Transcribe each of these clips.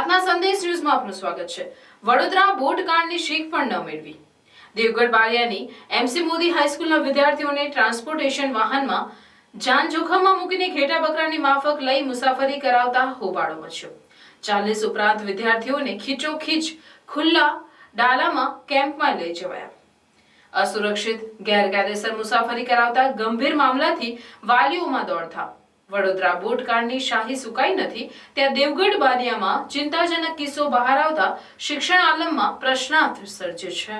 પ્રાર્થના સંદેશ ન્યૂઝમાં આપનું સ્વાગત છે. વડોદરા બોટ કાંડની શીખ પણ ન મેળવી. દેવગઢ બારિયાની એમસી મોદી હાઈસ્કૂલના વિદ્યાર્થીઓને ટ્રાન્સપોર્ટેશન વાહનમાં જાન જોખમમાં મૂકીને ઘેટા બકરાની માફક લઈ મુસાફરી કરાવતા હોબાળો મચ્યો. ચાલીસ ઉપરાંત વિદ્યાર્થીઓને ખીચોખીચ ખુલ્લા ડાલામાં કેમ્પમાં લઈ જવાયા. અસુરક્ષિત ગેરકાયદેસર મુસાફરી કરાવતા ગંભીર મામલાથી વાલીઓમાં દોડધામ વડોદરા બોટકાંડની શાહી સુકાઈ નથી, ત્યાં દેવગઢ બારિયામાં ચિંતાજનક કિસ્સો બહાર આવતા શિક્ષણ આલમમાં પ્રશ્નાર્થ સર્જે છે.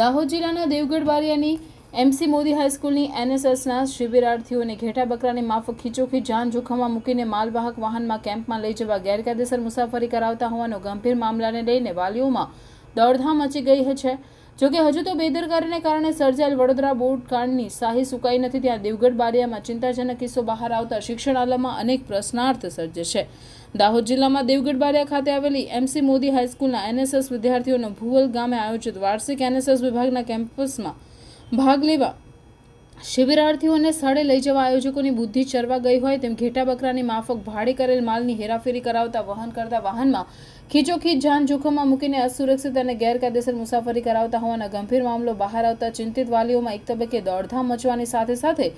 દાહોદ જિલ્લાના દેવગઢ બારિયાની એમસી મોદી હાઈસ્કૂલની એનએસએસના શિબિરાર્થીઓને ઘેટા બકરાની માફક ખીચોખી જાન જોખમમાં મૂકીને માલવાહક વાહનમાં કેમ્પમાં લઈ જવા ગેરકાયદેસર મુસાફરી કરાવતા હોવાનો ગંભીર મામલાને લઈને વાલીઓમાં દોડધામ મચી ગઈ છે. જોકે હજુ તો બેદરકારીને કારણે સર્જાયેલ વડોદરા બોર્ડ કાંડની શાહી સુકાઈ નથી. ત્યાં દેવગઢ બારિયામાં ચિંતાજનક કિસ્સો બહાર આવતા શિક્ષણ આલમમાં અનેક પ્રશ્નાર્થ સર્જે છે. દાહોદ જિલ્લામાં દેવગઢ બારિયા ખાતે આવેલી એમસી મોદી હાઈસ્કૂલના એનએસએસ વિદ્યાર્થીઓનો ભુવલ ગામે આયોજિત વાર્ષિક એનએસએસ વિભાગના કેમ્પસમાં ભાગ લેવા શિબિરાર્થીઓને સ્થળે લઈ જવા આયોજકોની બુદ્ધિ ચરવા ગઈ હોય તેમ ઘેટા બકરાની માફક ભાડે કરેલ માલની હેરાફેરી કરાવતા વહન કરતા વાહનમાં ખીચોખીચ જાન જોખમમાં મૂકીને અસુરક્ષિત અને ગેરકાયદેસર મુસાફરી કરાવતા હોવાના ગંભીર મામલો બહાર આવતા ચિંતિત વાલીઓમાં એક તબક્કે દોડધામ મચવાની સાથે સાથે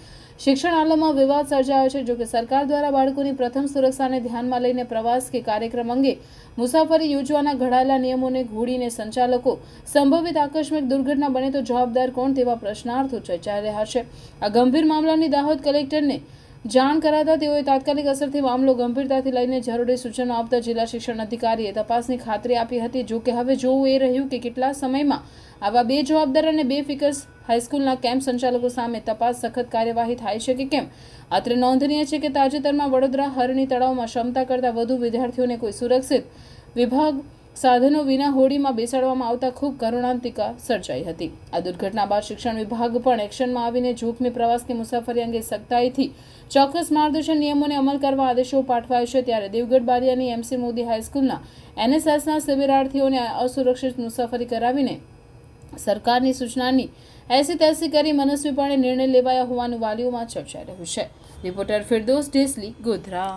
શિક્ષણ આલમમાં વિવાદ સર્જાયો છે. જોકે સરકાર દ્વારા બાળકોની પ્રથમ સુરક્ષાને ધ્યાનમાં લઈને પ્રવાસ કે કાર્યક્રમ અંગે મુસાફરી યોજવાના ઘડાયેલા નિયમોને ઘોડીને સંચાલકો, સંભવિત આકસ્મિક દુર્ઘટના બને તો જવાબદાર કોણ તેવા પ્રશ્નાર્થો ચર્ચાઈ રહ્યા છે. આ ગંભીર મામલાની દાહોદ કલેક્ટરને જાણ કરાતા તેઓએ તાત્કાલિક અસરથી મામલો ગંભીરતાથી લઈને જરૂરી સૂચનો આપતા જિલ્લા શિક્ષણ અધિકારીએ તપાસની ખાતરી આપી હતી. જો કે હવે જોવું એ રહ્યું કે કેટલા સમયમાં આવા બે જવાબદાર અને બે ફિકર્સ હાઈસ્કૂલના કેમ્પ સંચાલકો સામે તપાસ સખત કાર્યવાહી થાય છે કે કેમ? અત્રે નોંધનીય છે કે તાજેતરમાં વડોદરા હરણી તળાવમાં ક્ષમતા કરતાં વધુ વિદ્યાર્થીઓને કોઈ સુરક્ષિત વિભાગ સાધનો વિના હોડીમાં બેસાડવામાં આવતા ખૂબ કરુણાંતિકા સર્જાઈ હતી. આ દુર્ઘટના બાદ શિક્ષણ વિભાગ પણ એક્શનમાં આવીને જોખમી પ્રવાસની મુસાફરી અંગે સખ્તાઈથી ચોક્કસ માર્ગદર્શન નિયમોને અમલ કરવા આદેશો પાઠવાયો છે. ત્યારે દેવગઢ બારિયાની એમસી મોદી હાઈસ્કૂલના એનએસએસના શિબિરાર્થીઓને અસુરક્ષિત મુસાફરી કરાવીને સરકારની સૂચનાની એસી તેસી કરી મનસ્વીપણે નિર્ણય લેવાયા હોવાનું વાલીઓમાં ચર્ચાઈ રહ્યું છે. રિપોર્ટર ફિરદોસ ડેસલી ગોધરા.